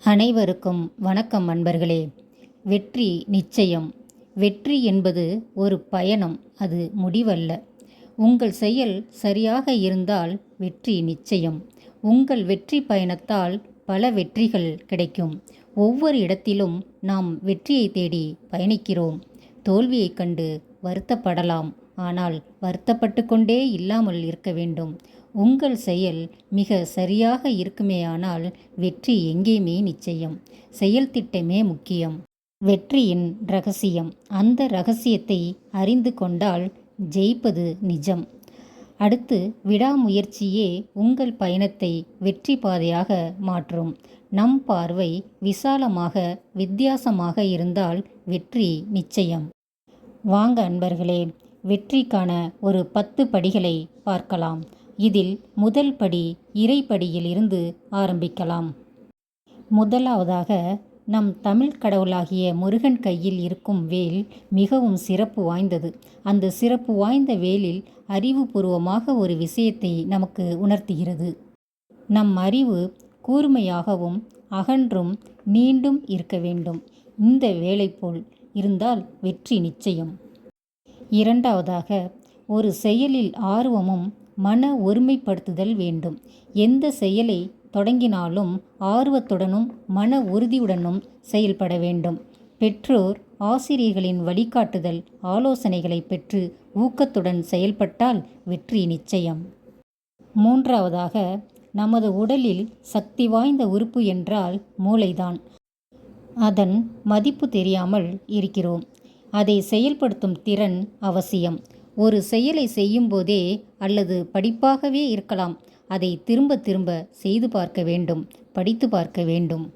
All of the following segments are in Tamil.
அனைவருக்கும் வணக்கம் அன்பர்களே. வெற்றி நிச்சயம். வெற்றி என்பது ஒரு பயணம் அது முடிவல்ல. உங்கள் செயல் சரியாக இருந்தால் வெற்றி நிச்சயம். உங்கள் வெற்றி பயணத்தால் பல வெற்றிகள் கிடைக்கும். ஒவ்வொரு இடத்திலும் நாம் வெற்றியை தேடி பயணிக்கிறோம். தோல்வியைக் கண்டு வருத்தப்படலாம். ஆனால் வருத்தப்பட்டு கொண்டே இல்லாமல் இருக்க வேண்டும். உங்கள் செயல் மிக சரியாக இருக்குமேயானால் வெற்றி எங்கேயுமே நிச்சயம். செயல் திட்டமே முக்கியம். வெற்றியின் ரகசியம். அந்த ரகசியத்தை அறிந்து கொண்டால் ஜெயிப்பது நிஜம். அடுத்து விடாமுயற்சியே உங்கள் பயணத்தை வெற்றி பாதையாக மாற்றும். நம் பார்வை விசாலமாக வித்தியாசமாக இருந்தால் வெற்றி நிச்சயம். வாங்க அன்பர்களே வெற்றிக்கான ஒரு பத்து படிகளை பார்க்கலாம். இதில் முதல் படி இறைப்படியில் இருந்து ஆரம்பிக்கலாம். முதலாவதாக நம் தமிழ் கடவுளாகிய முருகன் கையில் இருக்கும் வேல் மிகவும் சிறப்பு வாய்ந்தது. அந்த சிறப்பு வாய்ந்த வேலில் அறிவுபூர்வமாக ஒரு விஷயத்தை நமக்கு உணர்த்துகிறது. நம் அறிவு கூர்மையாகவும் அகன்றும் நீண்டும் இருக்க வேண்டும். இந்த வேலை போல் இருந்தால் வெற்றி நிச்சயம். இரண்டாவதாக ஒரு செயலில் ஆர்வமும் மன ஒருமைப்படுத்துதல் வேண்டும். எந்த செயலை தொடங்கினாலும் ஆர்வத்துடனும் மன உறுதியுடனும் செயல்பட வேண்டும். பெற்றோர் ஆசிரியர்களின் வழிகாட்டுதல் ஆலோசனைகளை பெற்று ஊக்கத்துடன் செயல்பட்டால் வெற்றி நிச்சயம். மூன்றாவதாக நமது உடலில் சக்தி வாய்ந்த உறுப்பு என்றால் மூளைதான். அதன் மதிப்பு தெரியாமல் இருக்கிறோம். அதை செயல்படுத்தும் திறன் அவசியம். ஒரு செயலை செய்யும்போதே அல்லது படிப்பாகவே இருக்கலாம். அதை திரும்ப திரும்ப செய்து பார்க்க வேண்டும் படித்து பார்க்க வேண்டும்.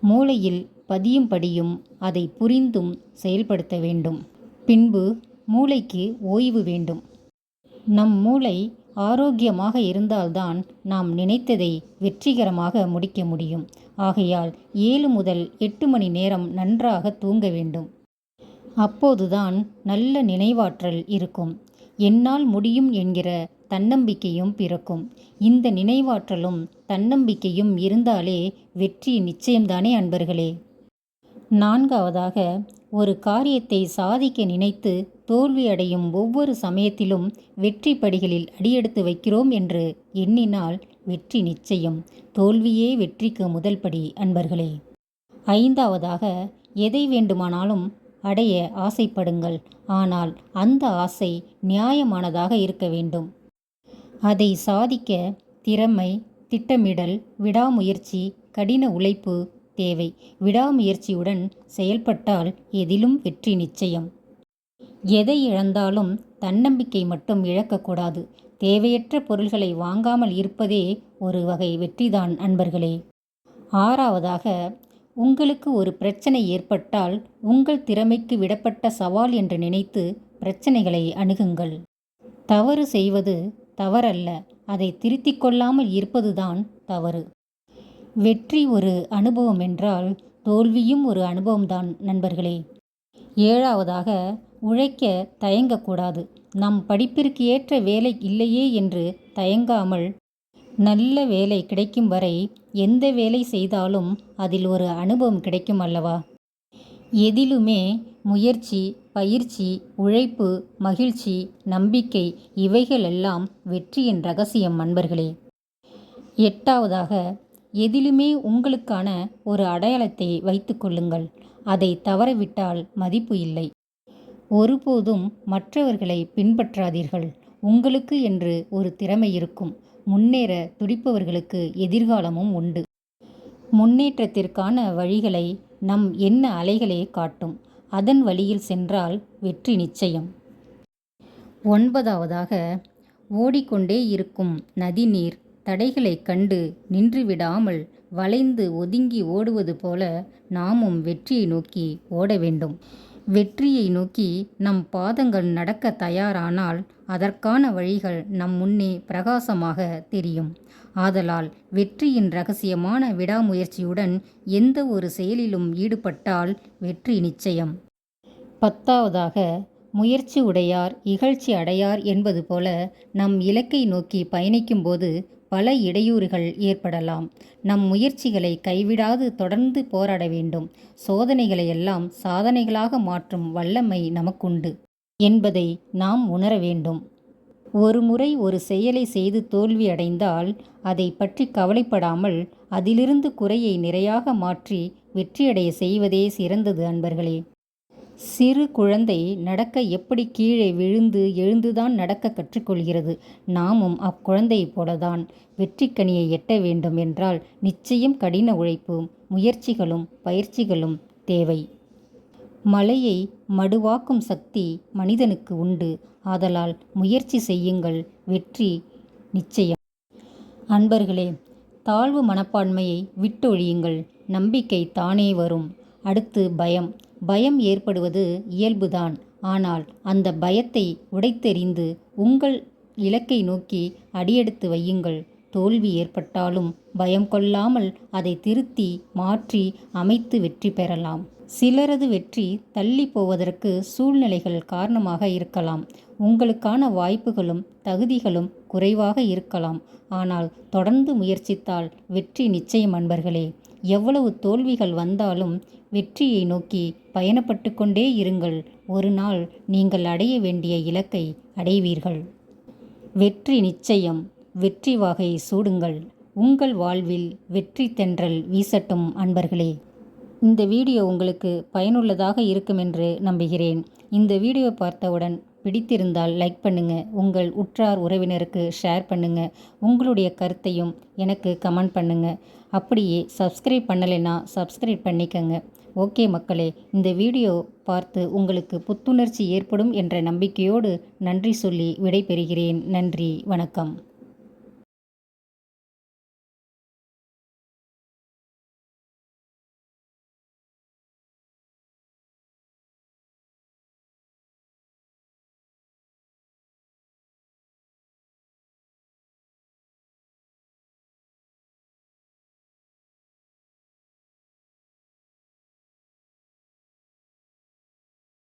மூளையில் பதியும்படியும் அதை புரிந்தும் செயல்படுத்த வேண்டும். பின்பு மூளைக்கு ஓய்வு வேண்டும். நம் மூளை ஆரோக்கியமாக இருந்தால்தான் நாம் நினைத்ததை வெற்றிகரமாக முடிக்க முடியும். ஆகையால் ஏழு முதல் எட்டு மணி நேரம் நன்றாக தூங்க வேண்டும். அப்போதுதான் நல்ல நினைவாற்றல் இருக்கும். என்னால் முடியும் என்கிற தன்னம்பிக்கையும் பிறக்கும். இந்த நினைவாற்றலும் தன்னம்பிக்கையும் இருந்தாலே வெற்றி நிச்சயம்தானே அன்பர்களே? நான்காவதாக ஒரு காரியத்தை சாதிக்க நினைத்து தோல்வியடையும் ஒவ்வொரு சமயத்திலும் வெற்றி படிகளில் அடியெடுத்து வைக்கிறோம் என்று எண்ணினால் வெற்றி நிச்சயம். தோல்வியே வெற்றிக்கு முதல் படி அன்பர்களே. ஐந்தாவதாக எதை வேண்டுமானாலும் அடைய ஆசைப்படுங்கள். ஆனால் அந்த ஆசை நியாயமானதாக இருக்க வேண்டும். அதை சாதிக்க திறமை திட்டமிடல் விடாமுயற்சி கடின உழைப்பு தேவை. விடாமுயற்சியுடன் செயல்பட்டால் எதிலும் வெற்றி நிச்சயம். எதை இழந்தாலும் தன்னம்பிக்கை மட்டும் இழக்கக்கூடாது தேவையற்ற பொருள்களை வாங்காமல் இருப்பதே ஒரு வகை வெற்றிதான் அன்பர்களே ஆறாவதாக உங்களுக்கு ஒரு பிரச்சனை ஏற்பட்டால் உங்கள் திறமைக்கு விடப்பட்ட சவால் என்று நினைத்து பிரச்சனைகளை அணுகுங்கள். தவறு செய்வது தவறல்ல. அதை திருத்திக் கொள்ளாமல் இருப்பதுதான் தவறு. வெற்றி ஒரு அனுபவம் என்றால் தோல்வியும் ஒரு அனுபவம்தான் நண்பர்களே. ஏழாவதாக உழைக்க தயங்கக்கூடாது. நம் படிப்பிற்கு ஏற்ற வேலை இல்லையே என்று தயங்காமல் நல்ல வேலை கிடைக்கும் வரை எந்த வேலை செய்தாலும் அதில் ஒரு அனுபவம் கிடைக்கும் அல்லவா? எதிலுமே முயற்சி பயிற்சி உழைப்பு மகிழ்ச்சி நம்பிக்கை இவைகளெல்லாம் வெற்றியின் ரகசியம் நண்பர்களே எட்டாவதாக எதிலுமே உங்களுக்கான ஒரு அடையாளத்தை வைத்து கொள்ளுங்கள். அதை தவறவிட்டால் மதிப்பு இல்லை. ஒருபோதும் மற்றவர்களை பின்பற்றாதீர்கள். உங்களுக்கு என்று ஒரு திறமை இருக்கும். முன்னேற துடிப்பவர்களுக்கு எதிர்காலமும் உண்டு. முன்னேற்றத்திற்கான வழிகளை நம் எண்ண அலைகளே காட்டும். அதன் வழியில் சென்றால் வெற்றி நிச்சயம். ஒன்பதாவதாக ஓடிக்கொண்டே இருக்கும் நதிநீர் தடைகளை கண்டு நின்றுவிடாமல் வளைந்து ஒதுங்கி ஓடுவது போல நாமும் வெற்றியை நோக்கி ஓட வேண்டும். வெற்றியை நோக்கி நம் பாதங்கள் நடக்க தயாரானால் அதற்கான வழிகள் நம் முன்னே பிரகாசமாக தெரியும். ஆதலால் வெற்றியின் ரகசியமான விடாமுயற்சியுடன் எந்த ஒரு செயலிலும் ஈடுபட்டால் வெற்றி நிச்சயம். பத்தாவதாக முயற்சி உடையார் இகழ்ச்சி அடையார் என்பது போல நம் இலக்கை நோக்கி பயணிக்கும்போது பல இடையூறுகள் ஏற்படலாம். நம் முயற்சிகளை கைவிடாது தொடர்ந்து போராட வேண்டும். சோதனைகளை எல்லாம் சாதனைகளாக மாற்றும் வல்லமை நமக்குண்டு என்பதை நாம் உணர வேண்டும். ஒரு முறை ஒரு செயலை செய்து தோல்வி அடைந்தால் அதை பற்றி கவலைப்படாமல் அதிலிருந்து குறையை நிறையாக மாற்றி வெற்றியடைய செய்வதே சிறந்தது அன்பர்களே. சிறு குழந்தை நடக்க எப்படி கீழே விழுந்து எழுந்துதான் நடக்க கற்றுக்கொள்கிறது? நாமும் அக்குழந்தையைப் போலதான் வெற்றிக்கனியை எட்ட வேண்டும் என்றால் நிச்சயம் கடின உழைப்பும் முயற்சிகளும் பயிற்சிகளும் தேவை. மலையை மடுவாக்கும் சக்தி மனிதனுக்கு உண்டு. ஆதலால் முயற்சி செய்யுங்கள் வெற்றி நிச்சயம். அன்பர்களே தாழ்வு மனப்பான்மையை விட்டொழியுங்கள். நம்பிக்கை தானே வரும். அடுத்து பயம். பயம் ஏற்படுவது இயல்புதான். ஆனால் அந்த பயத்தை உடைத்தெறிந்து உங்கள் இலக்கை நோக்கி அடியெடுத்து வையுங்கள். தோல்வி ஏற்பட்டாலும் பயம் கொள்ளாமல் அதை திருத்தி மாற்றி அமைத்து வெற்றி பெறலாம். சிலரது வெற்றி தள்ளி போவதற்கு சூழ்நிலைகள் காரணமாக இருக்கலாம். உங்களுக்கான வாய்ப்புகளும் தகுதிகளும் குறைவாக இருக்கலாம். ஆனால் தொடர்ந்து முயற்சித்தால் வெற்றி நிச்சயம் அன்பர்களே. எவ்வளவு தோல்விகள் வந்தாலும் வெற்றியை நோக்கி பயணப்பட்டு கொண்டே இருங்கள். ஒரு நாள் நீங்கள் அடைய வேண்டிய இலக்கை அடைவீர்கள். வெற்றி நிச்சயம். வெற்றி வாகை சூடுங்கள். உங்கள் வாழ்வில் வெற்றி தென்றல் வீசட்டும் அன்பர்களே. இந்த வீடியோ உங்களுக்கு பயனுள்ளதாக இருக்கும் என்று நம்புகிறேன். இந்த வீடியோ பார்த்தவுடன் பிடித்திருந்தால் லைக் பண்ணுங்கள் உங்கள் உற்றார் உறவினருக்கு ஷேர் பண்ணுங்கள் உங்களுடைய கருத்தையும் எனக்கு கமெண்ட் பண்ணுங்கள் அப்படியே சப்ஸ்கிரைப் பண்ணலைன்னா சப்ஸ்கிரைப் பண்ணிக்கங்க. ஓகே மக்களே இந்த வீடியோ பார்த்து உங்களுக்கு புத்துணர்ச்சி ஏற்படும் என்ற நம்பிக்கையோடு நன்றி சொல்லி விடைபெறுகிறேன். நன்றி வணக்கம்.